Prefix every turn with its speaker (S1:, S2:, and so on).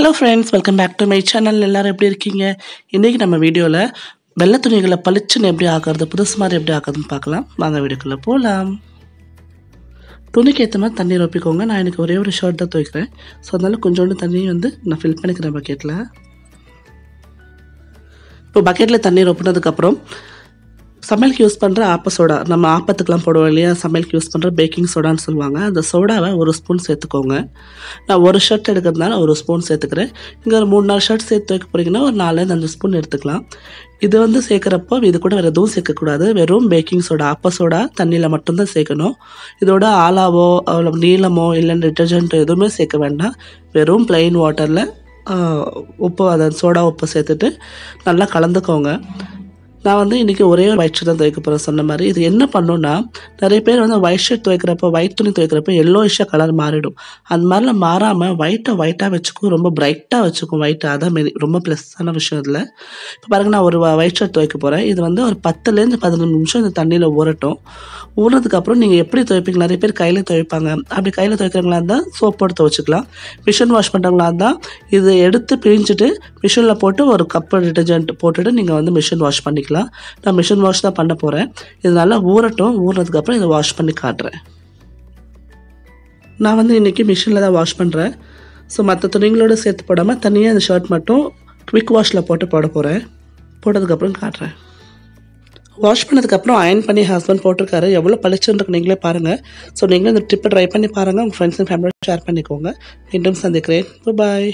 S1: Hello friends welcome back to my channel எல்லாரும் எப்படி இருக்கீங்க? இன்றைக்கி நம்ம வீடியோவில் வெள்ளை துணிகளை பளிச்சுன்னு எப்படி ஆக்குறது புதுசு மாதிரி எப்படி ஆக்குறதுன்னு பார்க்கலாம். வாங்க வீடியோக்குள்ளே போகலாம் துணிக்கு ஏற்ற மாதிரி தண்ணி ரொப்பிக்கோங்க நான் எனக்கு ஒரே ஒரு ஷர்ட் தான் துவைக்கிறேன். ஸோ அதனால கொஞ்சோண்டு தண்ணி வந்து நான் ஃபில் பண்ணிக்கிறேன் பக்கெட்டில் இப்போ பக்கெட்டில் தண்ணி ரொப்பினதுக்கப்புறம் சமையலுக்கு யூஸ் பண்ணுற ஆப்ப சோடா நம்ம ஆப்பத்துக்கெலாம் போடுவோம் இல்லையா? சமையலுக்கு யூஸ் பண்ணுற பேக்கிங் சோடான்னு சொல்லுவாங்க. அந்த சோடாவை ஒரு ஸ்பூன் சேர்த்துக்கோங்க. நான் ஒரு ஷர்ட் எடுக்கிறதுனால ஒரு ஸ்பூன் சேர்த்துக்கிறேன். இங்கே ஒரு மூணு நாலு ஷர்ட் சேர்த்து வைக்க போகிறீங்கன்னா ஒரு நாலுலேருந்து அஞ்சு ஸ்பூன் எடுத்துக்கலாம். இது வந்து சேர்க்குறப்போ இது கூட வேறு எதுவும் சேர்க்கக்கூடாது. வெறும் பேக்கிங் சோடா ஆப்ப சோடா தண்ணியில் மட்டும்தான் சேர்க்கணும். இதோட ஆலாவோ நீளமோ இல்லை டிட்டர்ஜென்ட்டோ எதுவுமே சேர்க்க வேண்டாம். வெறும் பிளெயின் வாட்டரில் உப்பு அதை சோடா உப்பு சேர்த்துட்டு நல்லா கலந்துக்கோங்க. நான் வந்து இன்றைக்கி ஒரே ஒரு ஒயிட் ஷர்ட் தான் துவைக்க போகிறேன் சொன்ன மாதிரி இது என்ன பண்ணுன்னா நிறைய பேர் வந்து ஒயிட் ஷர்ட் துவைக்கிறப்போ ஒயிட் துணி துவைக்கிறப்போ எல்லோயிஷாக கலர் மாறிடும். அந்த மாதிரிலாம் மாறாமல் ஒயிட்டை ஒயிட்டாக வச்சுக்கும் ரொம்ப பிரைட்டாக வச்சுக்கும் ஒயிட் அதான் மெரி ரொம்ப ப்ளஸ்ஸான விஷயம் இதில். இப்போ பாருங்கள் நான் ஒரு ஒயிட் ஷர்ட் துவைக்க போகிறேன் இது வந்து ஒரு பத்துலேருந்து பதினஞ்சு நிமிஷம் இந்த தண்ணியில் ஊறட்டும். ஊறினதுக்கப்புறம் நீங்கள் எப்படி துவைப்பீங்க? நிறைய பேர் கையில் துவைப்பாங்க. அப்படி கையில் துவைக்கிறவங்களா இருந்தால் சோப் போட்டு துவைச்சிக்கலாம். மிஷின் வாஷ் பண்ணுறவங்களா இருந்தால் இது எடுத்து பிழிஞ்சிட்டு மிஷினில் போட்டு ஒரு கப்பு டிட்டர்ஜென்ட் போட்டுட்டு நீங்கள் வந்து மிஷின் வாஷ் பண்ணிக்கலாம். நான் மிஷின் வாஷ் தான் பண்ண போகிறேன் இது நல்லா ஊறட்டும். ஊறினதுக்கப்புறம் இதை வாஷ் பண்ணி காட்டுறேன். நான் வந்து இன்றைக்கி மிஷினில் தான் வாஷ் பண்ணுறேன் ஸோ மற்ற துணிங்களோட சேர்த்து போடாமல் தனியாக அந்த ஷர்ட் மட்டும் குவிக் வாஷில் போட்டு போட போகிறேன் போட்டதுக்கப்புறம் காட்டுறேன். வாஷ் பண்ணதுக்கப்புறம் அயன் பண்ணி ஹஸ்பண்ட் போட்டிருக்காரு. எவ்வளோ பளிச்சுன்னு நீங்களே பாருங்கள் ஸோ நீங்களும் இந்த ட்ரிப்பை ட்ரை பண்ணி பாருங்கள் உங்கள் ஃப்ரெண்ட்ஸ் அண்ட் ஃபேமிலியோட ஷேர் பண்ணிக்கோங்க. மீண்டும் சந்திக்கிறேன். பாய்